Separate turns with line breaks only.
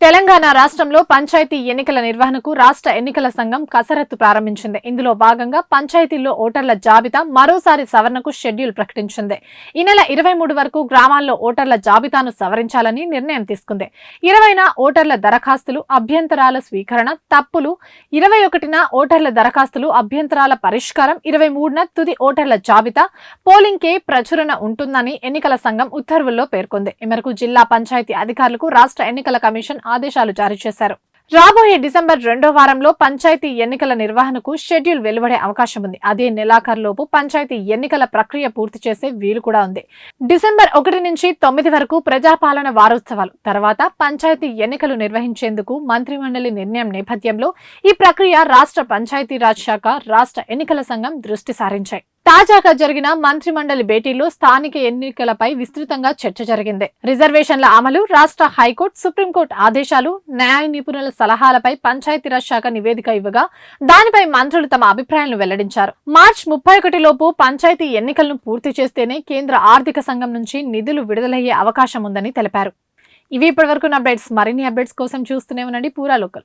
Telangana రాష్ట్రంలో పంచాయతీ ఎన్నికల నిర్వహణకు రాష్ట్ర ఎన్నికల సంఘం కసరత్తు ప్రారంభించింది. ఇందులో భాగంగా పంచాయతీల్లో ఓటర్ల జాబితా మరోసారి సవరణకు షెడ్యూల్ ప్రకటించింది. ఈ నెల ఇరవై మూడు వరకు గ్రామాల్లో ఓటర్ల జాబితాను సవరించాలని నిర్ణయం తీసుకుంది. ఇరవైన ఓటర్ల దరఖాస్తులు అభ్యంతరాల స్వీకరణ తప్పులు ఇరవై ఒకటిన ఓటర్ల దరఖాస్తులు అభ్యంతరాల పరిష్కారం ఇరవై మూడున తుది ఓటర్ల జాబితా పోలింగ్ కే ప్రచురణ ఉంటుందని ఎన్నికల సంఘం ఉత్తర్వుల్లో పేర్కొంది. ఈ మేరకు జిల్లా పంచాయతీ అధికారులకు రాష్ట్ర ఎన్నికల కమిషన్ ఆదేశాలు జారీ చేశారు. రాబోయే డిసెంబర్ రెండో వారంలో పంచాయతీ ఎన్నికల నిర్వహణకు షెడ్యూల్ వెలువడే అవకాశం ఉంది. అదే నెలాఖరులోపు పంచాయతీ ఎన్నికల ప్రక్రియ పూర్తి చేసే వీలు కూడా ఉంది. డిసెంబర్ ఒకటి నుంచి తొమ్మిది వరకు ప్రజాపాలన వారోత్సవాలు. తర్వాత పంచాయతీ ఎన్నికలు నిర్వహించేందుకు మంత్రిమండలి నిర్ణయం నేపథ్యంలో ఈ ప్రక్రియ రాష్ట్ర పంచాయతీరాజ్ శాఖ రాష్ట్ర ఎన్నికల సంఘం దృష్టి సారించాయి. తాజాగా జరిగిన మంత్రి మండలి భేటీలో స్థానిక ఎన్నికలపై విస్తృతంగా చర్చ జరిగింది. రిజర్వేషన్ల అమలు రాష్ట్ర హైకోర్టు సుప్రీంకోర్టు ఆదేశాలు న్యాయ నిపుణుల సలహాలపై పంచాయతీరాజ్ శాఖ నివేదిక ఇవ్వగా దానిపై మంత్రులు తమ అభిప్రాయాలను వెల్లడించారు. మార్చి ముప్పై ఒకటి లోపు పంచాయతీ ఎన్నికలను పూర్తి చేస్తేనే కేంద్ర ఆర్థిక సంఘం నుంచి నిధులు విడుదలయ్యే అవకాశం ఉందని తెలిపారు. ఇవి ఇప్పటివరకు అప్డేట్స్. మరిన్ని అప్డేట్స్ కోసం చూస్తూనే ఉండండి. పూరా లోకల్.